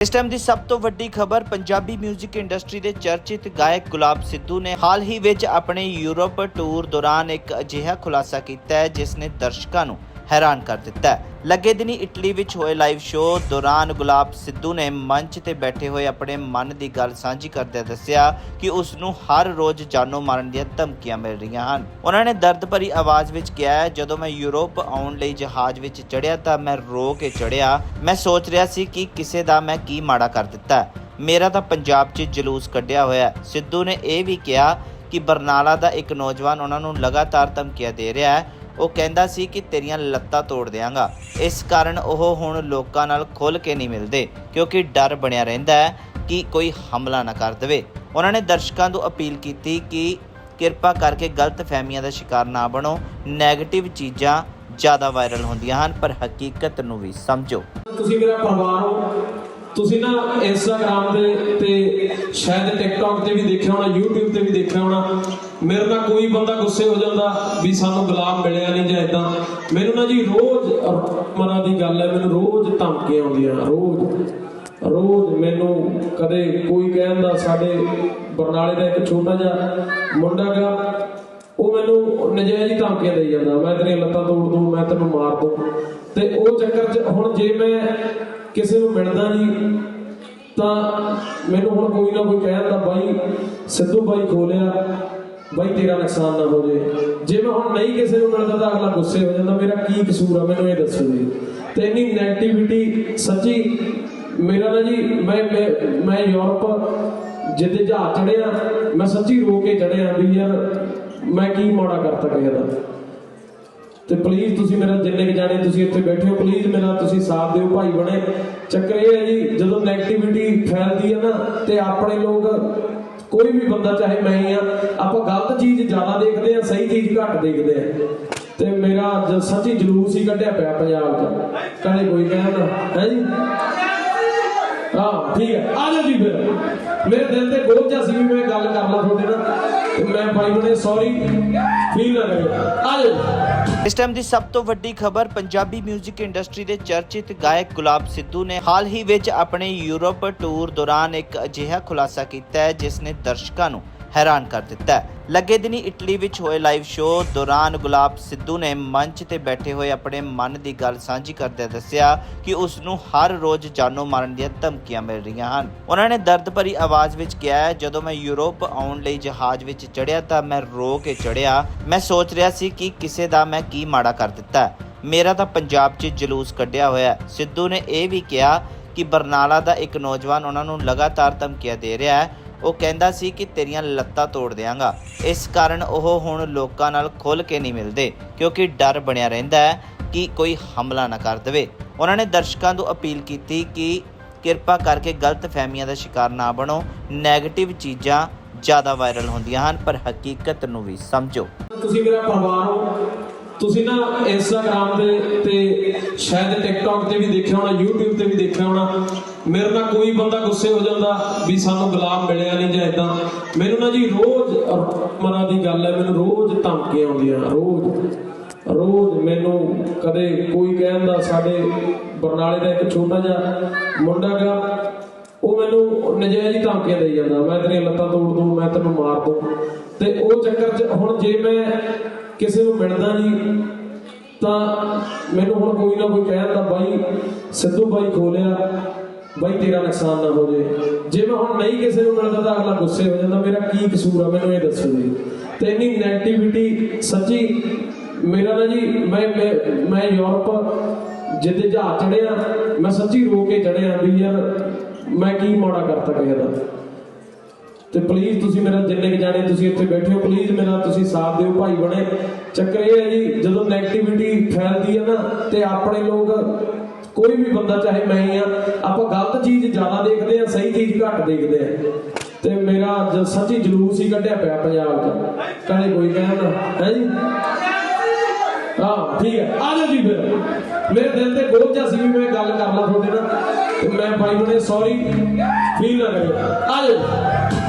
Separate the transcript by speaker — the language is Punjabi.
Speaker 1: ਇਸ ਟਾਈਮ ਦੀ ਸਭ ਤੋਂ ਵੱਡੀ ਖਬਰ ਪੰਜਾਬੀ 뮤직 ਇੰਡਸਟਰੀ ਦੇ ਚਰਚਿਤ ਗਾਇਕ ਗੁਲਾਬ ਸਿੱਧੂ ਨੇ ਹਾਲ ਹੀ ਵਿੱਚ ਆਪਣੇ ਯੂਰਪ ਟੂਰ ਦੌਰਾਨ ਇੱਕ ਅਜਿਹਾ ਖੁਲਾਸਾ ਕੀਤਾ ਹੈ, ਜਿਸ ਨੇ ਦਰਸ਼ਕਾਂ ਨੂੰ ਹੈਰਾਨ ਕਰ ਦਿੱਤਾ ਹੈ। ਲੱਗੇ ਦਿਨੀ ਇਟਲੀ ਵਿੱਚ ਹੋਏ ਲਾਈਵ ਸ਼ੋਅ ਦੌਰਾਨ ਗੁਲਾਬ ਸਿੱਧੂ ਨੇ ਮੰਚ ਤੇ ਬੈਠੇ ਹੋਏ ਆਪਣੇ ਮਨ ਦੀ ਗੱਲ ਸਾਂਝੀ ਕਰਦਿਆਂ ਦੱਸਿਆ ਕਿ ਉਸ ਨੂੰ ਹਰ ਰੋਜ਼ ਜਾਨੋਂ ਮਾਰਨ ਦੀਆਂ ਧਮਕੀਆਂ ਮਿਲ ਰਹੀਆਂ ਹਨ। ਉਹਨਾਂ ਨੇ ਦਰਦ ਭਰੀ ਆਵਾਜ਼ ਵਿੱਚ ਕਿਹਾ ਹੈ ਜਦੋਂ ਮੈਂ ਯੂਰਪ ਆਉਣ ਲਈ ਜਹਾਜ਼ ਵਿੱਚ ਚੜ੍ਹਿਆ ਤਾਂ ਮੈਂ ਰੋ ਕੇ ਚੜਿਆ ਮੈਂ ਸੋਚ ਰਿਹਾ ਸੀ ਕਿ ਕਿਸੇ ਦਾ ਮੈਂ ਕੀ ਮਾੜਾ ਕਰ ਦਿੱਤਾ ਮੇਰਾ ਤਾਂ ਪੰਜਾਬ 'ਚ ਜਲੂਸ ਕੱਢਿਆ ਹੋਇਆ ਸਿੱਧੂ ਨੇ ਇਹ ਵੀ ਕਿਹਾ ਕਿ ਬਰਨਾਲਾ ਦਾ ਇੱਕ ਨੌਜਵਾਨ ਉਹਨਾਂ ਨੂੰ ਲਗਾਤਾਰ ਧਮਕੀਆਂ ਦੇ ਰਿਹਾ ਹੈ। ਉਹ ਕਹਿੰਦਾ ਸੀ ਕਿ ਤੇਰੀਆਂ ਲੱਤਾਂ ਤੋੜ ਦਿਆਂਗਾ। ਇਸ ਕਾਰਨ ਉਹ ਹੁਣ ਲੋਕਾਂ ਨਾਲ ਖੁੱਲ ਕੇ ਨਹੀਂ ਮਿਲਦੇ, ਕਿਉਂਕਿ ਡਰ ਬਣਿਆ ਰਹਿੰਦਾ ਹੈ ਕਿ ਕੋਈ ਹਮਲਾ ਨਾ ਕਰ ਦੇਵੇ। ਉਹਨਾਂ ਨੇ ਦਰਸ਼ਕਾਂ ਨੂੰ ਅਪੀਲ ਕੀਤੀ ਕਿ ਕਿਰਪਾ ਕਰਕੇ ਗਲਤ ਫਹਿਮੀਆਂ ਦਾ ਸ਼ਿਕਾਰ ਨਾ ਬਣੋ। 네ਗੇਟਿਵ ਚੀਜ਼ਾਂ ਜ਼ਿਆਦਾ ਵਾਇਰਲ ਹੁੰਦੀਆਂ ਹਨ, ਪਰ ਹਕੀਕਤ ਨੂੰ ਵੀ ਸਮਝੋ।
Speaker 2: ਤੁਸੀਂ ਮੇਰਾ ਪਰਿਵਾਰ ਹੋ। ਤੁਸੀਂ ਨਾ ਇੰਸਟਾਗ੍ਰam ਤੇ ਤੇ ਸ਼ਾਇਦ ਟਿਕਟੌਕ ਤੇ ਵੀ ਦੇਖਿਆ ਹੋਣਾ, YouTube ਤੇ ਵੀ ਦੇਖਿਆ ਹੋਣਾ। ਮੇਰੇ ਨਾਲ ਕੋਈ ਬੰਦਾ ਗੁੱਸੇ ਹੋ ਜਾਂਦਾ ਵੀ ਸਾਨੂੰ ਗੁਲਾਮ ਮਿਲਿਆ ਨਹੀਂ ਜਾਂ ਇਦਾਂ ਮੈਨੂੰ ਨਾ ਜੀ ਰੋਜ਼ ਮਨਾਂ ਦੀ ਗੱਲ ਹੈ, ਮੈਨੂੰ ਰੋਜ਼ ਧਮਕੀਆਂ ਆਉਂਦੀਆਂ, ਰੋਜ਼। ਰੋਜ਼ ਮੈਨੂੰ ਕਦੇ ਕੋਈ ਕਹਿੰਦਾ ਸਾਡੇ ਬਰਨਾਲੇ ਦਾ ਇੱਕ ਛੋਟਾ ਜਿਹਾ ਮੁੰਡਾ ਗਾ, ਉਹ ਮੈਨੂੰ ਨਜਾਇਜ਼ ਹੀ ਧਮਕੀਆਂ ਦੇਈ ਜਾਂਦਾ, ਮੈਂ ਤੇਰੀਆਂ ਲੱਤਾਂ ਤੋੜ ਦੂੰ, ਮੈਂ ਤੈਨੂੰ ਮਾਰ ਦੂੰ। ਤੇ ਉਹ ਚੱਕਰ 'ਚ ਹੁਣ ਜੇ ਮੈਂ ਕਿਸੇ ਨੂੰ ਮਿਲਦਾ ਨਹੀਂ, ਤਾਂ ਮੈਨੂੰ ਹੁਣ ਕੋਈ ਨਾ ਕੋਈ ਕਹਿ ਦਿੰਦਾ ਬਾਈ, ਸਿੱਧੂ ਬਾਈ ਖੋਲਿਆ, ਬਾਈ ਤੇਰਾ ਨੁਕਸਾਨ ਨਾ ਹੋ ਜੇ। ਜੇ ਮੈਂ ਹੁਣ ਨਹੀਂ ਕਿਸੇ ਨੂੰ ਮਿਲਦਾ ਤਾਂ ਅਗਲਾ ਗੁੱਸੇ ਹੋ ਜਾਂਦਾ, ਮੇਰਾ ਕੀ ਕਸੂਰ ਆ, ਮੈਨੂੰ ਇਹ ਦੱਸੋ ਜੀ। ਤੇ ਇੰਨੀ ਨੈਗੇਟਿਵਿਟੀ ਸੱਚੀ, ਮੇਰਾ ਨਾ ਜੀ, ਮੈਂ ਮੈਂ- ਮੈਂ ਯੂਰਪ ਜਿੱਦੇ ਜਹਾਜ਼ ਚੜਿਆ ਮੈਂ ਸੱਚੀ ਰੋ ਕੇ ਚੜਿਆ ਵੀ ਯਾਰ, ਮੈਂ ਕੀ ਮਾੜਾ ਕਰਤਾ ਕਿਸੇ ਦਾ। ਤੇ ਪਲੀਜ਼ ਤੁਸੀਂ ਮੇਰਾ ਜਿੰਨੇ ਕਿ ਜਾਣੇ ਤੁਸੀਂ ਇੱਥੇ ਬੈਠੇ ਹੋ ਪਲੀਜ਼ ਮੇਰਾ ਤੁਸੀਂ ਸਾਥ ਦਿਓ, ਭਾਈ ਬਣੇ। ਚੱਕਰ ਇਹ ਹੈ ਜੀ, ਜਦੋਂ ਨੈਗੇਟਿਵਿਟੀ ਫੈਲਦੀ ਹੈ ਨਾ, ਤੇ ਆਪਣੇ ਲੋਕ ਕੋਈ ਵੀ ਬੰਦਾ ਚਾਹੇ ਮੈਂ ਹੀ ਆ ਆਪਾਂ ਗਲਤ ਚੀਜ਼ ਜ਼ਿਆਦਾ ਦੇਖਦੇ ਆ ਸਹੀ ਚੀਜ਼ ਘੱਟ ਦੇਖਦੇ ਆ ਤੇ ਮੇਰਾ ਜ- ਸੱਚੀ ਜਲੂਸ ਹੀ ਕੱਢਿਆ ਪਿਆ ਪੰਜਾਬ 'ਚ। ਕਦੇ ਕੋਈ ਕਹਿੰਦਾ ਹੈ ਜੀ? ਹਾਂ, ਠੀਕ ਹੈ। ਆ ਜਾਓ ਜੀ ਫਿਰ। ਮੇਰੇ ਦਿਲ ਤੇ ਬੋਝ ਜਿਹਾ ਸੀ ਵੀ ਮੈਂ ਗੱਲ ਕਰ ਲਾਂ ਤੁਹਾਡੇ ਨਾਲ। ਮੈਂ ਭਾਈ ਬਣੇ ਸੌਰੀ ਫੀਲ ਨਾ ਕਰਿਓ। ਆ ਜਾਓ
Speaker 1: ਇਸ ਟਾਈਮ ਦੀ ਸਭ ਤੋਂ ਵੱਡੀ ਖਬਰ ਪੰਜਾਬੀ 뮤직 ਇੰਡਸਟਰੀ ਦੇ ਚਰਚਿਤ ਗਾਇਕ ਗੁਲਾਬ ਸਿੱਧੂ ਨੇ ਹਾਲ ਹੀ ਵਿੱਚ ਆਪਣੇ ਯੂਰਪ ਟੂਰ ਦੌਰਾਨ ਇੱਕ ਅਜਿਹਾ ਖੁਲਾਸਾ ਕੀਤਾ ਹੈ, ਜਿਸ ਨੇ ਦਰਸ਼ਕਾਂ ਨੂੰ ਹੈਰਾਨ ਕਰ ਦਿੱਤਾ ਹੈ। ਲੱਗੇ ਦਿਨੀ ਇਟਲੀ ਵਿੱਚ ਹੋਏ ਲਾਈਵ ਸ਼ੋਅ ਦੌਰਾਨ ਗੁਲਾਬ ਸਿੱਧੂ ਨੇ ਮੰਚ ਤੇ ਬੈਠੇ ਹੋਏ ਆਪਣੇ ਮਨ ਦੀ ਗੱਲ ਸਾਂਝੀ ਕਰਦਿਆਂ ਦੱਸਿਆ ਕਿ ਉਸ ਨੂੰ ਹਰ ਰੋਜ਼ ਜਾਨੋਂ ਮਾਰਨ ਦੀਆਂ ਧਮਕੀਆਂ ਮਿਲ ਰਹੀਆਂ ਹਨ। ਉਹਨਾਂ ਨੇ ਦਰਦ ਭਰੀ ਆਵਾਜ਼ ਵਿੱਚ ਕਿਹਾ, ਜਦੋਂ ਮੈਂ ਯੂਰਪ ਆਉਣ ਲਈ ਜਹਾਜ਼ ਵਿੱਚ ਚੜਿਆ ਤਾਂ ਮੈਂ ਰੋ ਕੇ ਚੜਿਆ ਮੈਂ ਸੋਚ ਰਿਹਾ ਸੀ ਕਿ ਕਿਸੇ ਦਾ ਮੈਂ ਕੀ ਮਾੜਾ ਕਰ ਦਿੱਤਾ ਮੇਰਾ ਤਾਂ ਪੰਜਾਬ 'ਚ ਜਲੂਸ ਕੱਢਿਆ ਹੋਇਆ ਸਿੱਧੂ ਨੇ ਇਹ ਵੀ ਕਿਹਾ ਕਿ ਬਰਨਾਲਾ ਦਾ ਇੱਕ ਨੌਜਵਾਨ ਉਹਨਾਂ ਨੂੰ ਲਗਾਤਾਰ ਧਮਕੀਆਂ ਦੇ ਰਿਹਾ ਹੈ। ਉਹ ਕਹਿੰਦਾ ਸੀ ਕਿ ਤੇਰੀਆਂ ਲੱਤਾਂ ਤੋੜ ਦਿਆਂਗਾ। ਇਸ ਕਾਰਨ ਉਹ ਹੁਣ ਲੋਕਾਂ ਨਾਲ ਖੁੱਲ ਕੇ ਨਹੀਂ ਮਿਲਦੇ, ਕਿਉਂਕਿ ਡਰ ਬਣਿਆ ਰਹਿੰਦਾ ਹੈ ਕਿ ਕੋਈ ਹਮਲਾ ਨਾ ਕਰ ਦੇਵੇ। ਉਹਨਾਂ ਨੇ ਦਰਸ਼ਕਾਂ ਨੂੰ ਅਪੀਲ ਕੀਤੀ ਕਿ ਕਿਰਪਾ ਕਰਕੇ ਗਲਤ ਫਹਿਮੀਆਂ ਦਾ ਸ਼ਿਕਾਰ ਨਾ ਬਣੋ। 네ਗੇਟਿਵ ਚੀਜ਼ਾਂ ਜ਼ਿਆਦਾ ਵਾਇਰਲ ਹੁੰਦੀਆਂ ਹਨ, ਪਰ ਹਕੀਕਤ ਨੂੰ ਵੀ ਸਮਝੋ।
Speaker 2: ਤੁਸੀਂ ਮੇਰਾ ਪਰਿਵਾਰ ਹੋ। ਤੁਸੀਂ ਨਾ ਇੰਸਟਾਗ੍ਰam ਤੇ ਤੇ ਸ਼ਾਇਦ ਟਿਕਟੌਕ ਤੇ ਵੀ ਦੇਖਿਆ ਹੋਣਾ, YouTube ਤੇ ਵੀ ਦੇਖਿਆ ਹੋਣਾ। ਮੇਰੇ ਨਾਲ ਕੋਈ ਬੰਦਾ ਗੁੱਸੇ ਹੋ ਜਾਂਦਾ ਵੀ ਸਾਨੂੰ ਗੁਲਾਮ ਮਿਲਿਆ ਨਹੀਂ ਜਾਂ ਇਦਾਂ ਮੈਨੂੰ ਨਾ ਜੀ ਰੋਜ਼ ਮਨਾਂ ਦੀ ਗੱਲ ਹੈ, ਮੈਨੂੰ ਰੋਜ਼ ਧਮਕੀਆਂ ਆਉਂਦੀਆਂ, ਰੋਜ਼। ਰੋਜ਼ ਮੈਨੂੰ ਕਦੇ ਕੋਈ ਕਹਿੰਦਾ ਸਾਡੇ ਬਰਨਾਲੇ ਦਾ ਇੱਕ ਛੋਟਾ ਜਿਹਾ ਮੁੰਡਾ ਗਾ, ਉਹ ਮੈਨੂੰ ਨਜਾਇਜ਼ ਹੀ ਧਮਕੀਆਂ ਦੇਈ ਜਾਂਦਾ, ਮੈਂ ਤੇਰੀਆਂ ਲੱਤਾਂ ਤੋੜ ਦੂੰ, ਮੈਂ ਤੈਨੂੰ ਮਾਰ ਦੂੰ। ਤੇ ਉਹ ਚੱਕਰ 'ਚ ਹੁਣ ਜੇ ਮੈਂ ਕਿਸੇ ਨੂੰ ਮਿਲਦਾ ਨਹੀਂ ਤਾਂ ਮੈਨੂੰ ਹੁਣ ਕੋਈ ਨਾ ਕੋਈ ਕਹਿੰਦਾ ਬਾਈ, ਸਿੱਧੂ ਬਾਈ ਖੋਲਿਆ। ਬਾਈ ਤੇਰਾ ਨੁਕਸਾਨ ਨਾ ਹੋ ਜੇ ਜੇ ਮੈਂ ਹੁਣ ਨਹੀਂ ਕਿਸੇ ਨੂੰ ਮਿਲਦਾ ਤਾਂ ਅਗਲਾ ਗੁੱਸੇ ਹੋ ਜਾਂਦਾ। ਮੇਰਾ ਕੀ ਕਸੂਰ ਆ? ਮੈਨੂੰ ਇਹ ਦੱਸੋ ਜੀ। ਤੇ ਇੰਨੀ ਨੈਗੇਟਿਵਿਟੀ ਸੱਚੀ ਮੇਰਾ ਨਾ ਜੀ, ਮੈਂ- ਮੈਂ ਯੂਰਪ ਜਿੱਦੇ ਜਹਾਜ਼ ਚੜਿਆ ਮੈਂ ਸੱਚੀ ਰੋ ਕੇ ਚੜਿਆ ਵੀ ਯਾਰ ਮੈਂ ਕੀ ਮਾੜਾ ਕਰਤਾ ਕਿਸੇ ਦਾ ਤੇ ਪਲੀਜ਼ ਤੁਸੀਂ ਮੇਰਾ ਜਿੰਨੇ ਕਿ ਜਾਣੇ ਤੁਸੀਂ ਇੱਥੇ ਬੈਠੇ ਹੋ ਪਲੀਜ਼ ਮੇਰਾ ਤੁਸੀਂ ਸਾਥ ਦਿਓ, ਭਾਈ ਬਣੇ। ਚੱਕਰ ਇਹ ਹੈ ਜੀ, ਜਦੋਂ ਨੈਗੇਟਿਵਿਟੀ ਫੈਲਦੀ ਹੈ ਨਾ, ਤੇ ਆਪਣੇ ਲੋਕ ਕੋਈ ਵੀ ਬੰਦਾ, ਚਾਹੇ ਮੈਂ ਹੀ ਆ, ਆਪਾਂ ਗਲਤ ਚੀਜ਼ ਜ਼ਿਆਦਾ ਦੇਖਦੇ ਆ, ਸਹੀ ਚੀਜ਼ ਘੱਟ ਦੇਖਦੇ ਆ। ਤੇ ਮੇਰਾ ਜ- ਸੱਚੀ ਜਲੂਸ ਹੀ ਕੱਢਿਆ ਪਿਆ ਪੰਜਾਬ 'ਚ। ਕਦੇ ਕੋਈ ਕਹਿੰਦਾ, ਹੈ ਜੀ? ਹਾਂ, ਠੀਕ ਹੈ, ਆ ਜਾਓ ਜੀ ਫਿਰ। ਮੇਰੇ ਦਿਲ ਤੇ ਬੋਝ ਸੀ ਵੀ ਮੈਂ ਗੱਲ ਕਰ ਲਾਂ ਤੁਹਾਡੇ ਨਾਲ, ਤੇ ਮੈਂ ਭਾਈ ਬਣੇ ਸੌਰੀ ਫੀਲ ਨਾ ਕਰਿਓ। ਆ ਜਾਓ